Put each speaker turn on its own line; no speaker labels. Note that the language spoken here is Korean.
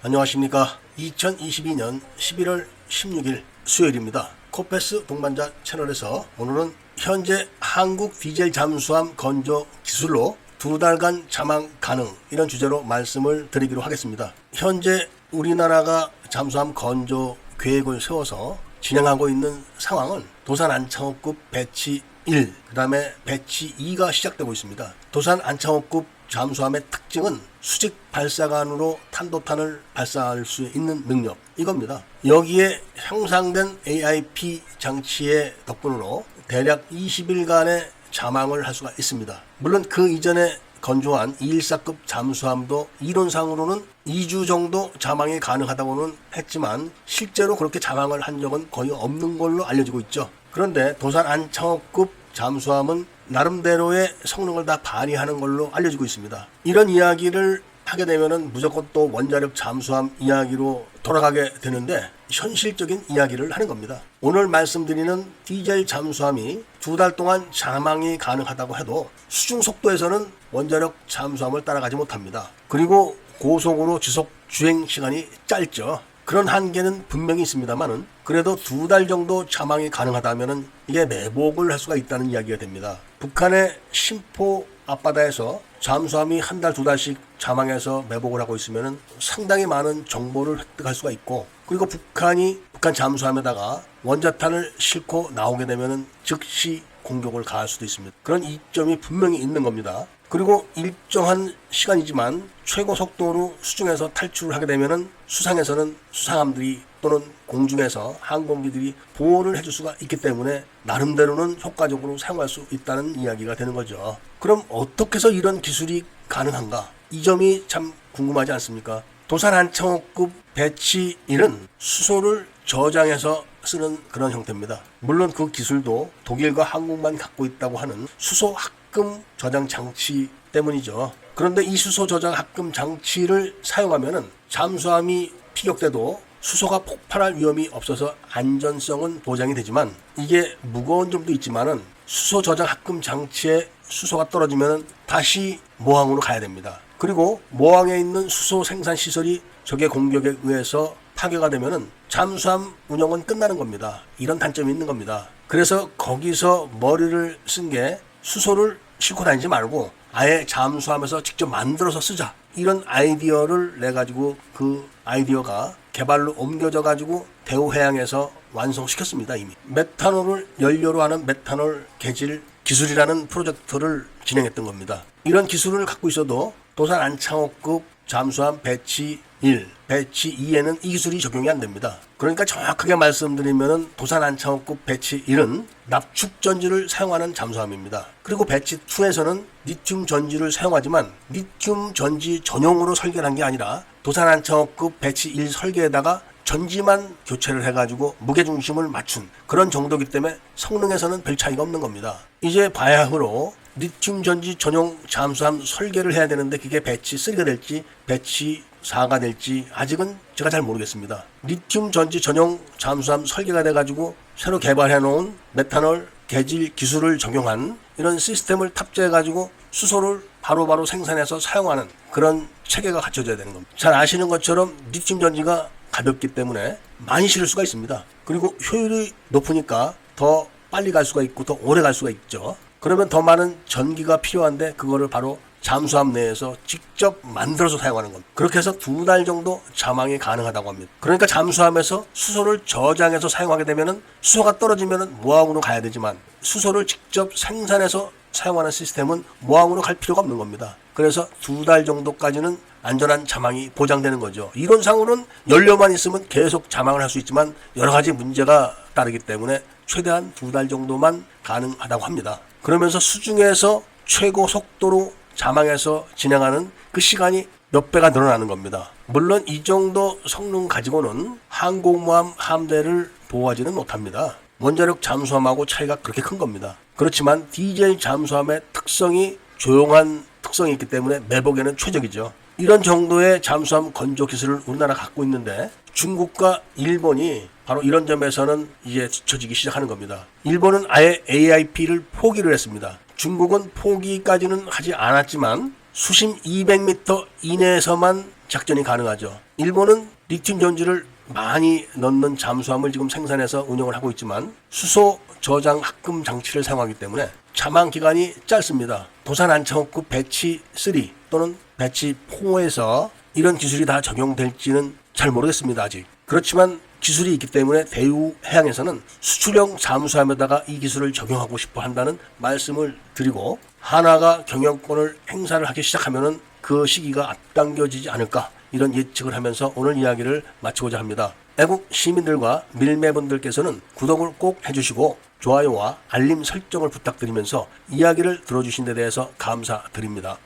안녕하십니까. 2022년 11월 16일 수요일입니다. 코페스 동반자 채널에서 오늘은 현재 한국 디젤 잠수함 건조 기술로 두 달간 자망 가능 이런 주제로 말씀을 드리기로 하겠습니다. 현재 우리나라가 잠수함 건조 계획을 세워서 진행하고 있는 상황은 도산 안창호급 배치 1, 그 다음에 배치 2가 시작되고 있습니다. 도산 안창호급 잠수함의 특징은 수직 발사관으로 탄도탄을 발사할 수 있는 능력 이겁니다. 여기에 형상된 AIP 장치의 덕분으로 대략 20일간의 자망을 할 수가 있습니다. 물론 그 이전에 건조한 214급 잠수함도 이론상으로는 2주 정도 자망이 가능하다고는 했지만 실제로 그렇게 자망을 한 적은 거의 없는 걸로 알려지고 있죠. 그런데 도산 안창호급 잠수함은 나름대로의 성능을 다 발휘하는 걸로 알려지고 있습니다. 이런 이야기를 하게 되면은 무조건 또 원자력 잠수함 이야기로 돌아가게 되는데 현실적인 이야기를 하는 겁니다. 오늘 말씀드리는 디젤 잠수함이 두 달 동안 자망이 가능하다고 해도 수중 속도에서는 원자력 잠수함을 따라가지 못합니다. 그리고 고속으로 지속 주행 시간이 짧죠. 그런 한계는 분명히 있습니다만은 그래도 두 달 정도 자망이 가능하다면은 이게 매복을 할 수가 있다는 이야기가 됩니다. 북한의 심포 앞바다에서 잠수함이 한 달 두 달씩 자망해서 매복을 하고 있으면은 상당히 많은 정보를 획득할 수가 있고 그리고 북한이 북한 잠수함에다가 원자탄을 싣고 나오게 되면은 즉시 공격을 가할 수도 있습니다. 그런 이점이 분명히 있는 겁니다. 그리고 일정한 시간이지만 최고 속도로 수중에서 탈출을 하게 되면은 수상에서는 수상함들이 또는 공중에서 항공기들이 보호를 해줄 수가 있기 때문에 나름대로는 효과적으로 사용할 수 있다는 이야기가 되는 거죠. 그럼 어떻게 해서 이런 기술이 가능한가? 이 점이 참 궁금하지 않습니까? 도산 한창호급 배치 1은 수소를 저장해서 쓰는 그런 형태입니다. 물론 그 기술도 독일과 한국만 갖고 있다고 하는 수소 합금 저장 장치 때문이죠. 그런데 이 수소 저장 합금 장치를 사용하면은 잠수함이 피격돼도 수소가 폭발할 위험이 없어서 안전성은 보장이 되지만 이게 무거운 점도 있지만은 수소 저장 합금 장치에 수소가 떨어지면 다시 모항으로 가야 됩니다. 그리고 모항에 있는 수소 생산 시설이 적의 공격에 의해서 파괴가 되면은 잠수함 운영은 끝나는 겁니다. 이런 단점이 있는 겁니다. 그래서 거기서 머리를 쓴 게 수소를 싣고 다니지 말고 아예 잠수함에서 직접 만들어서 쓰자. 이런 아이디어를 내 가지고 그 아이디어가 개발로 옮겨져 가지고 대우해양에서 완성시켰습니다 이미 메탄올을 연료로 하는 메탄올 개질 기술이라는 프로젝트를 진행했던 겁니다 이런 기술을 갖고 있어도 도산 안창호급 잠수함 배치 1, 배치 2에는 이 기술이 적용이 안 됩니다. 그러니까 정확하게 말씀드리면 도산 안창호급 배치 1은 납축 전지를 사용하는 잠수함입니다. 그리고 배치 2에서는 리튬 전지를 사용하지만 리튬 전지 전용으로 설계한 게 아니라 도산 안창호급 배치 1 설계에다가 전지만 교체를 해가지고 무게중심을 맞춘 그런 정도기 때문에 성능에서는 별 차이가 없는 겁니다. 이제 바야흐로 리튬 전지 전용 잠수함 설계를 해야 되는데 그게 배치 3가 될지 배치 4가 될지 아직은 제가 잘 모르겠습니다. 리튬 전지 전용 잠수함 설계가 돼가지고 새로 개발해 놓은 메탄올 개질 기술을 적용한 이런 시스템을 탑재해가지고 수소를 바로바로 생산해서 사용하는 그런 체계가 갖춰져야 되는 겁니다. 잘 아시는 것처럼 리튬 전지가 가볍기 때문에 많이 실을 수가 있습니다. 그리고 효율이 높으니까 더 빨리 갈 수가 있고 더 오래 갈 수가 있죠. 그러면 더 많은 전기가 필요한데 그거를 바로 잠수함 내에서 직접 만들어서 사용하는 겁니다. 그렇게 해서 두 달 정도 자망이 가능하다고 합니다. 그러니까 잠수함에서 수소를 저장해서 사용하게 되면은 수소가 떨어지면은 모항으로 가야 되지만 수소를 직접 생산해서 사용하는 시스템은 모항으로 갈 필요가 없는 겁니다. 그래서 두 달 정도까지는 안전한 자망이 보장되는 거죠. 이론상으로는 연료만 있으면 계속 자망을 할 수 있지만 여러 가지 문제가 따르기 때문에 최대한 두 달 정도만 가능하다고 합니다. 그러면서 수중에서 최고 속도로 자망해서 진행하는 그 시간이 몇 배가 늘어나는 겁니다. 물론 이 정도 성능 가지고는 항공모함 함대를 보호하지는 못합니다. 원자력 잠수함하고 차이가 그렇게 큰 겁니다. 그렇지만 디젤 잠수함의 특성이 조용한 특성이 있기 때문에 매복에는 최적이죠. 이런 정도의 잠수함 건조 기술을 우리나라 갖고 있는데 중국과 일본이 바로 이런 점에서는 이제 뒤처지기 시작하는 겁니다. 일본은 아예 AIP를 포기를 했습니다. 중국은 포기까지는 하지 않았지만 수심 200m 이내에서만 작전이 가능하죠. 일본은 리튬 전지를 많이 넣는 잠수함을 지금 생산해서 운영을 하고 있지만 수소 저장 합금 장치를 사용하기 때문에 자망 기간이 짧습니다. 도산 안창호급 배치 3 또는 배치 4에서 이런 기술이 다 적용될지는 잘 모르겠습니다. 아직. 그렇지만 기술이 있기 때문에 대우 해양에서는 수출형 잠수함에다가 이 기술을 적용하고 싶어 한다는 말씀을 드리고 한화가 경영권을 행사를 하기 시작하면은 그 시기가 앞당겨지지 않을까 이런 예측을 하면서 오늘 이야기를 마치고자 합니다. 애국 시민들과 밀매분들께서는 구독을 꼭 해주시고 좋아요와 알림 설정을 부탁드리면서 이야기를 들어주신 데 대해서 감사드립니다.